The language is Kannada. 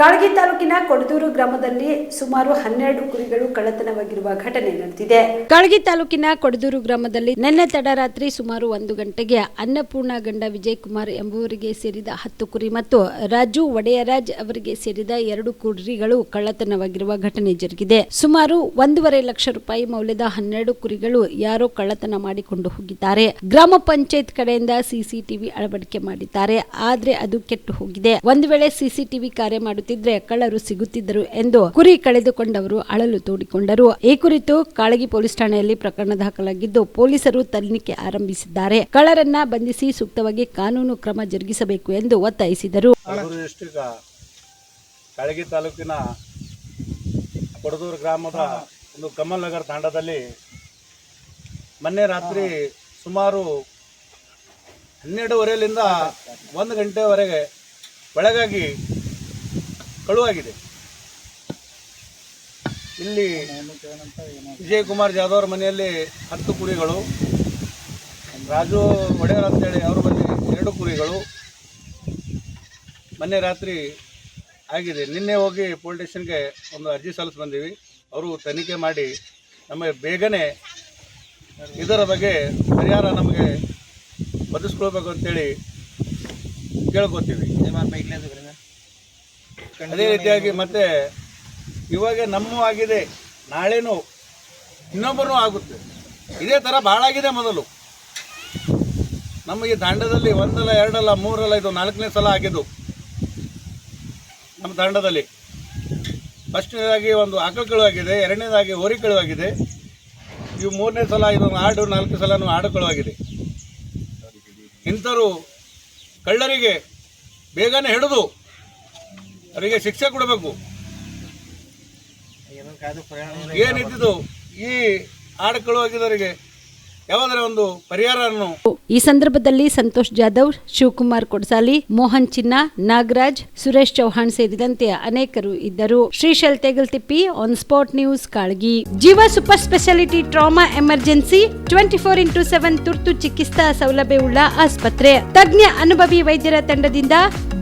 ಕಾಳಗಿ ತಾಲೂಕಿನ ಕೊಡದೂರು ಗ್ರಾಮದಲ್ಲಿ ಸುಮಾರು ಹನ್ನೆರಡು ಕುರಿಗಳು ಕಳ್ಳತನವಾಗಿರುವ ಘಟನೆ ನಡೆದಿದೆ. ಕಾಳಗಿ ತಾಲೂಕಿನ ಕೊಡದೂರು ಗ್ರಾಮದಲ್ಲಿ ನಿನ್ನೆ ತಡರಾತ್ರಿ ಸುಮಾರು ಒಂದು ಗಂಟೆಗೆ ಅನ್ನಪೂರ್ಣ ಗಂಡ ವಿಜಯ್ ಕುಮಾರ್ ಎಂಬುವರಿಗೆ ಸೇರಿದ ಹತ್ತು ಕುರಿ ಮತ್ತು ರಾಜು ಒಡೆಯರಾಜ್ ಅವರಿಗೆ ಸೇರಿದ ಎರಡು ಕುರಿಗಳು ಕಳ್ಳತನವಾಗಿರುವ ಘಟನೆ ಜರುಗಿದೆ. ಸುಮಾರು ಒಂದೂವರೆ ಲಕ್ಷ ರೂಪಾಯಿ ಮೌಲ್ಯದ ಹನ್ನೆರಡು ಕುರಿಗಳು ಯಾರೋ ಕಳ್ಳತನ ಮಾಡಿಕೊಂಡು ಹೋಗಿದ್ದಾರೆ. ಗ್ರಾಮ ಪಂಚಾಯತ್ ಕಡೆಯಿಂದ ಸಿಸಿಟಿವಿ ಅಳವಡಿಕೆ ಮಾಡಿದ್ದಾರೆ. ಆದ್ರೆ ಅದು ಕೆಟ್ಟು ಹೋಗಿದೆ. ಒಂದು ವೇಳೆ ಸಿಸಿಟಿವಿ ಕಾರ್ಯ ಮಾಡುತ್ತಿದ್ರೆ ಕಳ್ಳರು ಸಿಗುತ್ತಿದ್ದರು ಎಂದು ಕುರಿ ಕಳೆದುಕೊಂಡವರು ಅಳಲು ತೋಡಿಕೊಂಡರು. ಈ ಕುರಿತು ಕಾಳಗಿ ಪೊಲೀಸ್ ಠಾಣೆಯಲ್ಲಿ ಪ್ರಕರಣ ದಾಖಲಾಗಿದ್ದು ಪೊಲೀಸರು ತನಿಖೆ ಆರಂಭಿಸಿದ್ದಾರೆ. ಕಳ್ಳರನ್ನ ಬಂಧಿಸಿ ಸೂಕ್ತವಾಗಿ ಕಾನೂನು ಕ್ರಮ ಜರುಗಿಸಬೇಕು ಎಂದು ಒತ್ತಾಯಿಸಿದರು. ಕಾಳಗಿ ತಾಲೂಕಿನ ಕೊಡದೂರು ಗ್ರಾಮದ ಒಂದು ಕಮಲ್ ತಾಂಡದಲ್ಲಿ ಮೊನ್ನೆ ರಾತ್ರಿ ಸುಮಾರು ಹನ್ನೆರಡುವರೆಯಿಂದ ಒಂದು ಗಂಟೆವರೆಗೆ ಬೆಳಗಾಗಿ ಕಳುವಾಗಿದೆ. ಇಲ್ಲಿ ವಿಜಯ್ ಕುಮಾರ್ ಜಾಧವ್ ಅವರ ಮನೆಯಲ್ಲಿ ಹತ್ತು ಕುರಿಗಳು, ರಾಜು ಒಡೆಯರ್ ಅಂತೇಳಿ ಅವ್ರ ಮನೆ ಎರಡು ಕುರಿಗಳು. ಮೊನ್ನೆ ರಾತ್ರಿ ಆಗಿದೆ. ನಿನ್ನೆ ಹೋಗಿ ಪೊಲೀಸ್ ಸ್ಟೇಷನ್ಗೆ ಒಂದು ಅರ್ಜಿ ಸಲ್ಲಿಸಿ ಬಂದೀವಿ. ಅವರು ತನಿಖೆ ಮಾಡಿ ನಮಗೆ ಬೇಗನೆ ಇದರ ಬಗ್ಗೆ ಪರಿಹಾರ ನಮಗೆ ಒದಗಿಸ್ಕೊಳ್ಬೇಕು ಅಂತೇಳಿ ಕೇಳ್ಕೊತೀವಿ. ಅದೇ ರೀತಿಯಾಗಿ ಮತ್ತೆ ಇವಾಗ ನಮ್ಮ ಆಗಿದೆ, ನಾಳೆನೂ ಇನ್ನೊಬ್ಬರೂ ಆಗುತ್ತೆ. ಇದೇ ಥರ ಭಾಳ ಆಗಿದೆ ಮೊದಲು. ನಮಗೆ ದಾಂಡದಲ್ಲಿ ಒಂದಲ್ಲ, ಎರಡಲ್ಲ, ಮೂರಲ್ಲ, ಇದು ನಾಲ್ಕನೇ ಸಲ ಆಗಿದ್ದು. ನಮ್ಮ ದಾಂಡದಲ್ಲಿ. ಫಸ್ಟ್ನೇದಾಗಿ ಒಂದು ಆಕಳು ಆಗಿದೆ ಎರಡನೇದಾಗಿ ಹೋರಿ ಆಗಿದೆ ಇವು ಮೂರನೇ ಸಲ ಇದೊಂದು ಆಡು ನಾಲ್ಕು ಸಲನೂ ಆಡು ಆಗಿದೆ ಇಂಥವರು ಕಳ್ಳರಿಗೆ ಬೇಗನೆ ಹಿಡಿದು ಅವರಿಗೆ ಶಿಕ್ಷೆ ಕೊಡಬೇಕು. ಏನಿದ್ದು ಈ ಆಡಕಳು ಆಗಿದವರಿಗೆ ಒಂದು ಈ ಸಂದರ್ಭದಲ್ಲಿ ಸಂತೋಷ್ ಜಾಧವ್, ಶಿವಕುಮಾರ್ ಕೊಡ್ಸಾಲಿ, ಮೋಹನ್ ಚಿನ್ನ, ನಾಗರಾಜ್, ಸುರೇಶ್ ಚೌಹಾಣ್ ಸೇರಿದಂತೆ ಅನೇಕರು ಇದ್ದರು. Shrishail Tegaltippi on spot news Kalagi. Jeeva super speciality trauma emergency twenty four into seven ತುರ್ತು ಚಿಕಿತ್ಸಾ ಸೌಲಭ್ಯವುಳ್ಳ ಆಸ್ಪತ್ರೆ. ತಜ್ಞ ಅನುಭವಿ ವೈದ್ಯರ ತಂಡದಿಂದ